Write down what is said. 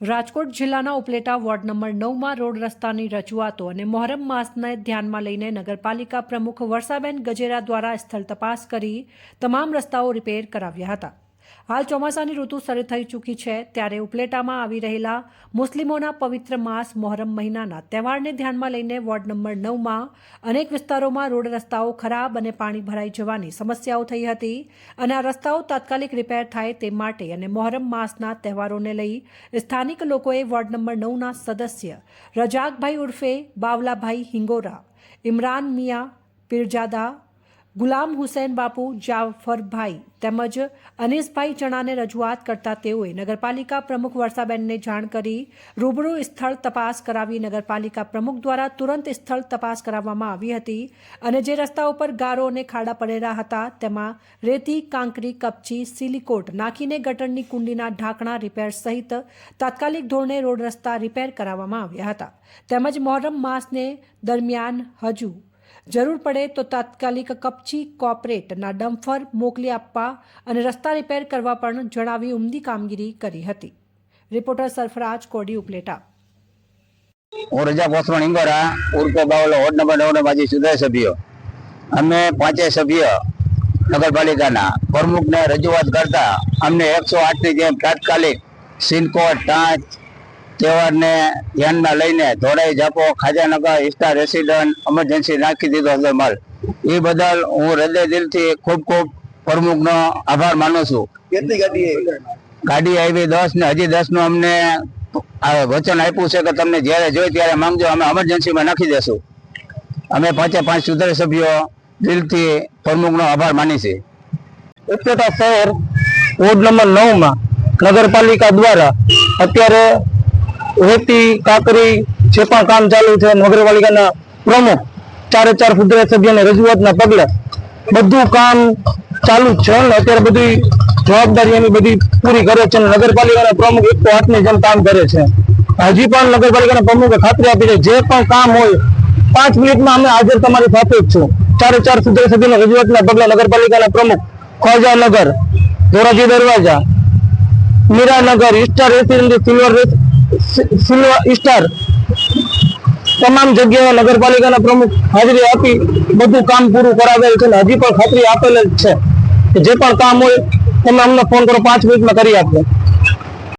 રાજકોટ જિલ્લાના Upleta ward number નવમાં road રસ્તાની રજૂઆતો અને મોહરમ માસને ધ્યાનમાં લઈને નગરપાલિકા પ્રમુખ વર્ષાબેન ગજેરા દ્વારા સ્થળ તપાસ કરી તમામ રસ્તાઓ રિપેર કરાવ્યા હતા. હાલ ચોમાસાની ઋતુ શરૂ થઈ ચૂકી છે. ત્યારે ઉપલેટામાં આવી રહેલા મુસ્લિમોના પવિત્ર માસ મોહરમ મહિનાના તહેવારને ધ્યાનમાં લઈને વોર્ડ નંબર નવમાં અનેક વિસ્તારોમાં રોડ રસ્તાઓ ખરાબ અને પાણી ભરાઈ જવાની સમસ્યાઓ થઈ હતી અને આ રસ્તાઓ તાત્કાલિક રિપેર થાય તે માટે અને મોહરમ માસના તહેવારોને લઈ સ્થાનિક લોકોએ વોર્ડ નંબર નવના સદસ્ય રજાકભાઈ ઉર્ફે, બાવલાભાઈ હિંગોરા, ઇમરાન મિયા, પીરજાદા ગુલામ હુસૈન બાપુ, જાફરભાઈ તેમજ અનીસભાઈ ચણાને રજૂઆત કરતા તેઓએ નગરપાલિકા પ્રમુખ વર્ષાબેનને જાણ કરી રૂબરૂ સ્થળ તપાસ કરાવી નગરપાલિકા પ્રમુખ દ્વારા તુરંત સ્થળ તપાસ કરાવવામાં આવી હતી અને જે રસ્તા ઉપર ગારો અને ખાડા પડેલા હતા તેમાં રેતી, કાંકરી, કપચી, સિલિકોટ નાખીને ગટરની કુંડીના ઢાંકણા રિપેર સહિત તાત્કાલિક ધોરણે રોડ રસ્તા રિપેર કરાવવામાં આવ્યા હતા. તેમજ મોહરમ માસને દરમિયાન હજુ જરૂર પડે તો તાત્કાલિક કપચી કોર્પોરેટના ડમ્ફર મોકલી આપવા અને રસ્તા રિપેર કરવા પણ જણાવી ઉમદી કામગીરી કરી હતી. રિપોર્ટર સરફરાજ કોડી ઉપલેટા. હું રજા ઇંગોરા ઉર્કો બાવલો, વોર્ડ નંબર નવ ના માજી સુધાર સભ્યો. અમે પાંચે સભ્ય નગરપાલિકાના પ્રમુખને રજૂઆત કરતા અમને એકસો આઠની જેમ તાત્કાલિક સિનકોટ ટાંચ તહેવારને ધ્યાનમાં લઈને ધોળાઈ જાપો ખાજાનગર ઇસ્ટા રેસિડન્ટ એમરજન્સી નાખી દીધો હતો માલ. એ બદલ હું હૃદય દિલથી ખૂબ ખૂબ પ્રમુખનો આભાર માનું છું. કેટલી ગાડી ગાડી આવી દસ ને હજી દસનું અમને વચન આપ્યું છે કે તમને જ્યારે જોઈ ત્યારે માંગજો અમે એમરજન્સીમાં નાખી દેશું. અમે પાંચે પાંચ સુધાર સભ્યો દિલથી પ્રમુખનો આભાર માની છે ઉપલેટા શહેર વોર્ડ નંબર નવમાં નગરપાલિકા દ્વારા અત્યારે રેતી કાકરી જે પણ કામ ચાલુ છે નગરપાલિકાના પ્રમુખ, ચારે ચાર સુધારા સભ્યોની રજૂઆતના પગલે બધું કામ ચાલુ જ છે અને અત્યારે બધી જવાબદારી એની બધી પૂરી કરે છે અને નગરપાલિકાના પ્રમુખ એક હાથની જેમ કામ કરે છે. હજી પણ નગરપાલિકાના પ્રમુખે ખાતરી આપી છે, જે પણ કામ હોય, પાંચ મિનિટમાં અમે હાજર તમારી સાથે જ છું. ચારે ચાર સુધારા સભ્યની રજૂઆતના પગલે નગરપાલિકાના પ્રમુખ ખોજાનગર ધોરાજી દરવાજા, Meeranagar star residency silver silver star તમામ જગ્યાએ નગરપાલિકાના પ્રમુખ હાજરી આપી બધું કામ પૂરું કરાવેલ છે હજી પણ ખાતરી આપેલ જ છે જે પણ કામ હોય, તમે અમને ફોન કરો, પાંચ મિનિટમાં કરી આપજો.